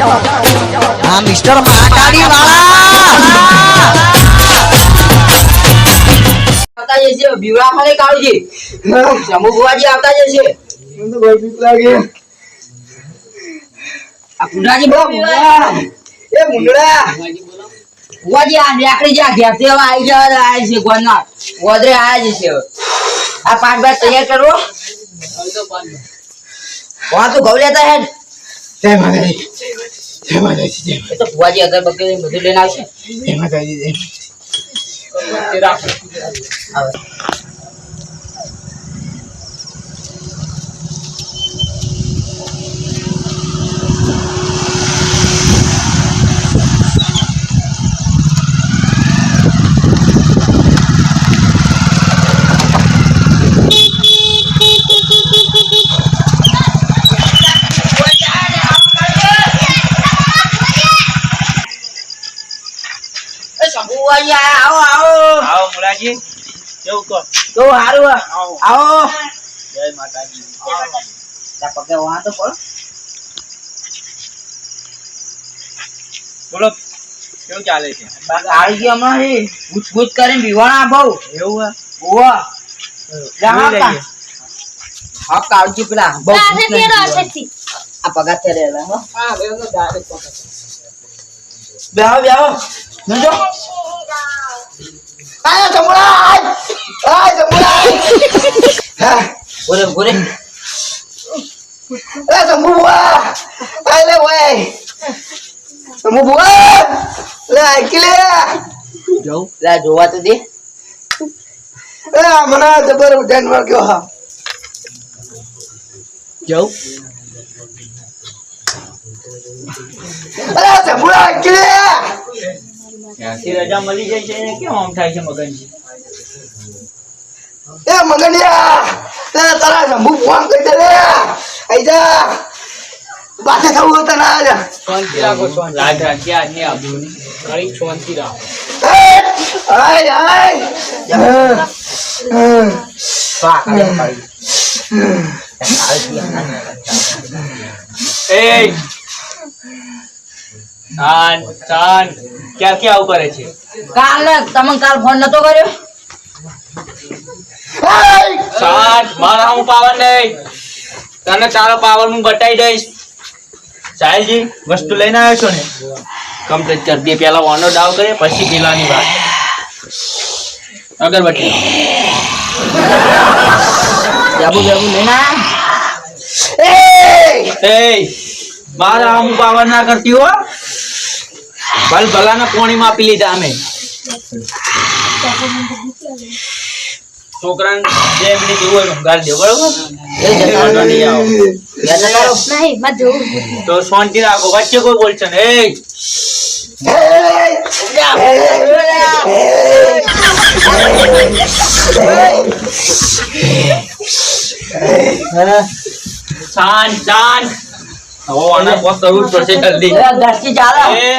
હા, મિસ્ટર માટાડી વાળા આવી જવા આવી છે ગોના ગોદરે જશે હવે આ પાંચ બાર તૈયાર વहाँ તો ઘઉં લેતા હે જય માતાજી જય માતાજી જય માતાજી તો બુવાજી અગરબત્તી બધું લઈને આવશે? જય માતાજી જય એ આવો આવો. આવો મુલાજી કેવું કહો? તો સારું આવો. જય માતાજી. પગે વहाँ તો પડો બોલો કેવું ચાલે છે? બાકી આવી ગયો હમણાં એ ગુચ ગુચ કરીને બીવાણા બહુ. એવું ઓવા હા કાળજી પેલા. બહુ. આ પગાર છે રે હો બેહો બેહો. નજો. આય જમુડા આય જમુડા હા બોરે બોરે એ જમુ બુઆ આય લે ઓય જમુ બુઆ લે આય લે જવું લા જોવા તો દે એ મને જબર ધ્યાનમાં ગયો હા જવું અરે જમુડા આય લે ત્યાંથી રજા મળી જાય છે એને કેમ આમ થાય છે મગનજી? એ મગનિયા એ તારા જંબુ ફોન કરી દે લે. આઈ જા. પાછે થવું હોય તો ના આજા. શાંતિ રાખો શાંતિ. લાગ રાખી આજની આબરૂની ઘણી શાંતિ રાખો. આય આય. વાહ કાલે એ શાંત શાંત ક્યાં ક્યાં આવું કરે છે? કાલે તમે કાલ ફોન નતો કર્યો? શાંત મારા હું પાવર નહીં તને તારો પાવર હું બતાવી દઈશ. સાહેબજી વસ્તુ લઈને આવ્યો છો ને? કમ્પ્લીટ કરી દે. પેલા ઓનો ડાવ કરે પછી પેલાની વાત. અગરબત્તી જાબુ જાબુ લઈને? એ! એ! મારા હું પાવર ના કરતી હો. ભલ ભલાના પોણીમાં આપી લીધા અમે. છોકરાને બે મિનિટ એવું હોય ગાળ દે બરોબર? એ જતા રહો. નહીં આવો. બે જતા રહો. નહીં માં જોવું તો શાંતિ રાખો વચ્ચે કોઈ બોલશે ને એ! શાંત શાંત. હવે આને કોક કરવું જ પડશે જલ્દી. એ ચાલો. એ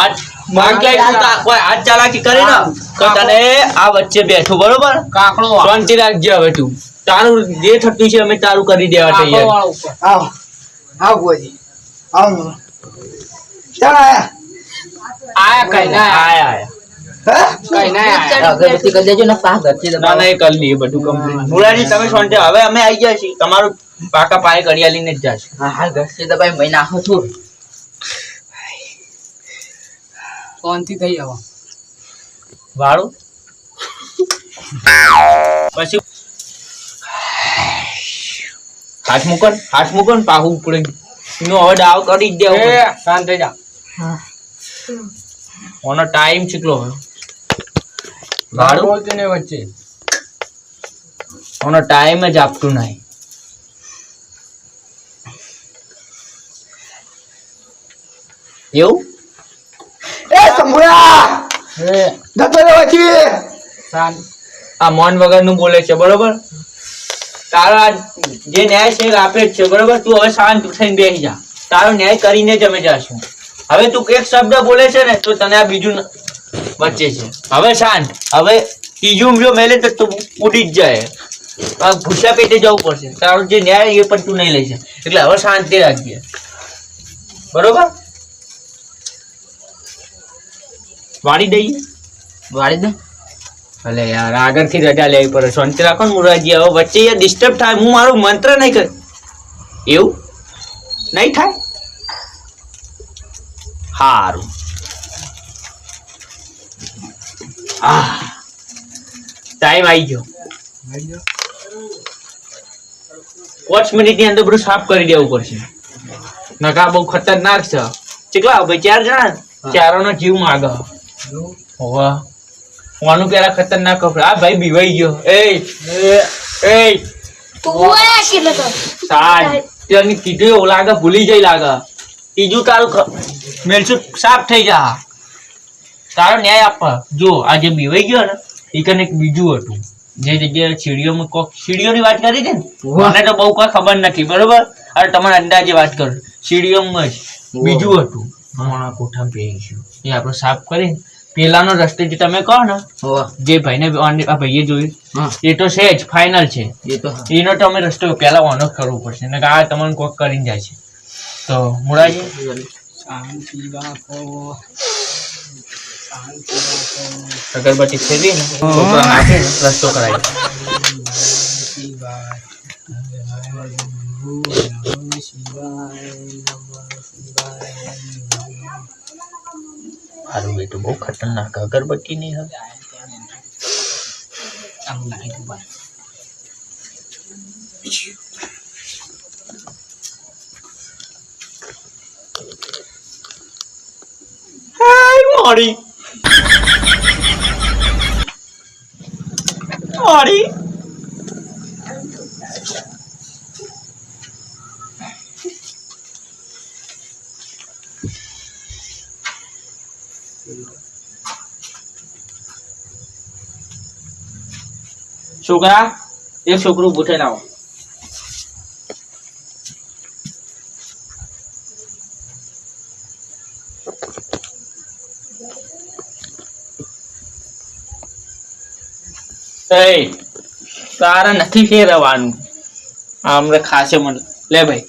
આજ માંગે તું કોઈ હાથ ચાલાકી કરી ને. તો તને આ વચ્ચે બેઠું બરોબર? કાકડો શાંતિ રાખજે હવે તું. તારું જે થતું છે અમે તારું કરી દેવા તૈયાર. આવો. આવો બોજી આવો ચાલ આયા. આયા કઈ ના આયા. આયા હે? કઈ ના આયા. અગરબત્તી કરી દેજો ને પા ઘરથી ના દબાવો. ના એ કરી લઈએ બધું કમ્પ્લીટ મુરારી તમે શાંતિ હવે અમે આવી ગયા છીએ. તમારું પાકા પાય કડિયા લઈને જ જાશ. હા ઘસે તો ભાઈ મહિના નાખો છું શાંતિ થઈ આવો. વાળું. પછી? હાથ મૂકન ને, હાથ મૂકન ને પાહું ઉપડે. એનો હવે ડાવ કરી જ દેવો. એ શાંત થઈ જા. ઓનો ટાઈમ ચીકલો હોય. મારું વાળું. બોલતી ને વચ્ચે. ઓનો ટાઈમ જ આપતું નહીં એવું? એ સંભળા! જતો રે વચ્ચે આ મોન વગરનું બોલે છે બરોબર? તારા જે ન્યાય છે આપે જ છે બરોબર? તું હવે શાંત થઈને બેસી જા. તારો ન્યાય કરીને જ અમે જશું. હવે તું એક શબ્દ બોલે છે ને તો તને આ બીજું વચ્ચે છે. હવે શાંત. હવે ત્રીજું જો મેલે તો તું ઉડી જ જાય. ભૂસા પેટે જવું પડશે. તારો જે ન્યાય એ પણ તું નહીં લઈ એટલે હવે શાંતિ રાખજે. બરોબર? વાળી દઈએ વાળી દે. અલે યાર આગળથી રજા લેવી પડે. શાંતિ રાખો ને મુરાજી હવે વચ્ચે યાર ડિસ્ટર્બ થાય હું મારું મંત્ર નહીં કર. એવું? નહીં થાય? સારું આ ટાઈમ આવી ગયો. પાંચ મિનિટની અંદર બધું સાફ કરી દેવું પડશે. નકા બહુ ખતરનાક છે. કેટલા? ભાઈ ચાર જણા? ચારોનો જીવ માગ. હોવા. કોનું પેલા ખતરનાક કપડા. આ ભાઈ બીવાઈ ગયો. એ એ એ સાલ. તેની કીધું એવું લાગે ભૂલી જઈ લાગે. ત્રીજું તારું મેલસું સાફ થઈ જા. તારો ન્યાય આપ જો આ જે બીવાઈ ગયો ને એ કને એક બીજું હતું. જે જગ્યાએ સીડીઓમાં કોક સીડીઓની વાત કરી છે ને? મને તો બહુ કોઈ ખબર નથી બરોબર? અરે તમારે અંદાજે વાત કરું. સીડીઓમાં જ બીજું હતું. મોણા કોઠા પહેરી ગયું એ આપણે સાફ કરી. પેલાનો રસ્તો જે તમે કહો ને જે ભાઈને આ ભાઈએ જોયું એ તો છે જ ફાઇનલ છે. એનો તો અમે રસ્તો પહેલા ઓનો કરવું પડશે ને આ તમને કોક કરીને જાય છે. તો મુરાજી અગરબત્તી ફેરવી ને રસ્તો કરાવી. બેટું બહુ ખતરનાક અગરબત્તી નહીં હવે? આમ નાઈ છોકરા એક છોકરું ભૂઠે એ તારે નથી આમ આમને ખાસે મને. લે ભાઈ.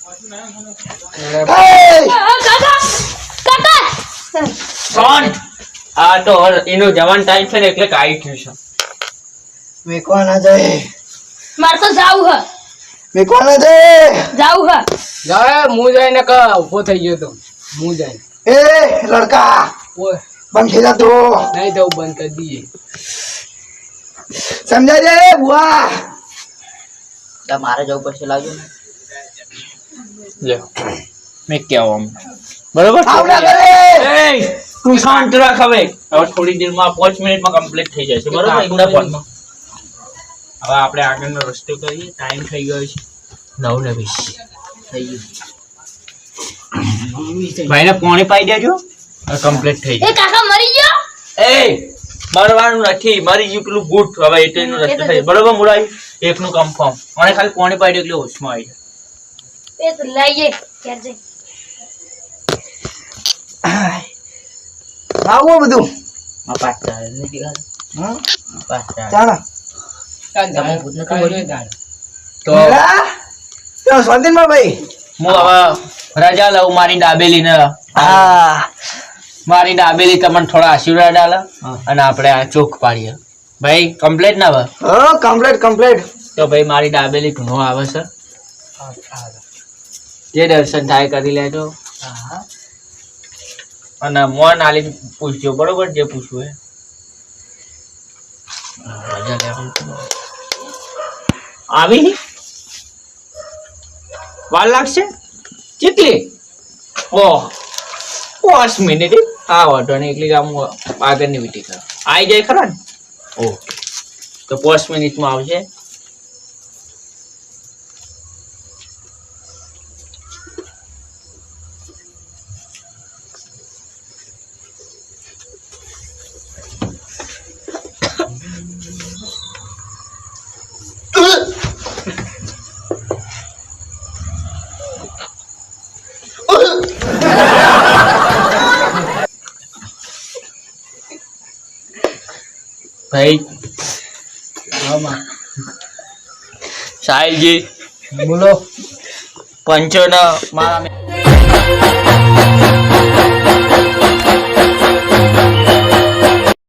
કોણ આ તો એનો જવાન ટાઈમ છે ને એટલે કાઈ થયું છે. મેકવા ના જાય. મારે તો જાવું હ. મેકવા ના જાય. જાવું હ. જાય હું જઈને ક ઊભો થઈ ગયો તો. હું જઈને એ લડકા. ઓય. બંધ થઈ જા તું. નહીં જવું બંધ કરી દઈએ. સમજાય દે બુઆ? તો મારે જવું પડશે લાગ્યું ને. મેં કેવો આમ? બરોબર? આવડા કરે. એ તું શાંત રાખ હવે. હવે થોડી દેરમાં પાંચ મિનિટમાં કમ્પ્લીટ થઈ જાય છે. બરોબર? હવે આપણે આગળનો રસ્તો કરીએ. ટાઈમ થઈ ગયો છે. નવ ને વીસ. થઈ ગયું. ભાઈને પોણી પાઈ દેજો. કમ્પ્લીટ થઈ ગયું કાકા મરી ગયો? એ મરવાનું નથી. મરી ગયું પેલું બૂટ. હવે એટલે એનો રસ્તો થઈ બરોબર મુરાઈ એકનું કન્ફર્મ મને ખાલી પોણી પાઈ દે એટલે હોશમાં આવી જાય. એ તો લઈએ ઘેર જઈ. આવું બધું. પાછા? પાછા ચાલો. તો ભાઈ. હું હવે રજા લઉં મારી દાબેલી ને હા. મારી દાબેલી તમને થોડા આશીર્વાદ આલે અને આપણે આ ચોક પાડીએ. ભાઈ કમ્પ્લેટ ના આવે હો કમ્પ્લેટ કમ્પ્લીટ તો ભાઈ મારી દાબેલી ઘણો આવે છે. જે દર્શન થાય કરી લેજો. હા. અને મોન આલી પૂછજો બરોબર? જે પૂછવું એ હા, રજા લેવાની છે. આવી? વાર લાગશે? કેટલી? ઓહ. પાંચ મિનિટ. હા વાંધો નહીં. એટલે આમ આગળની વીટી કરો આવી જાય ખરા ને? ઓકે તો પાંચ મિનિટમાં આવશે. ભાઈ. સાહેબજી બોલો. પંચોના મારા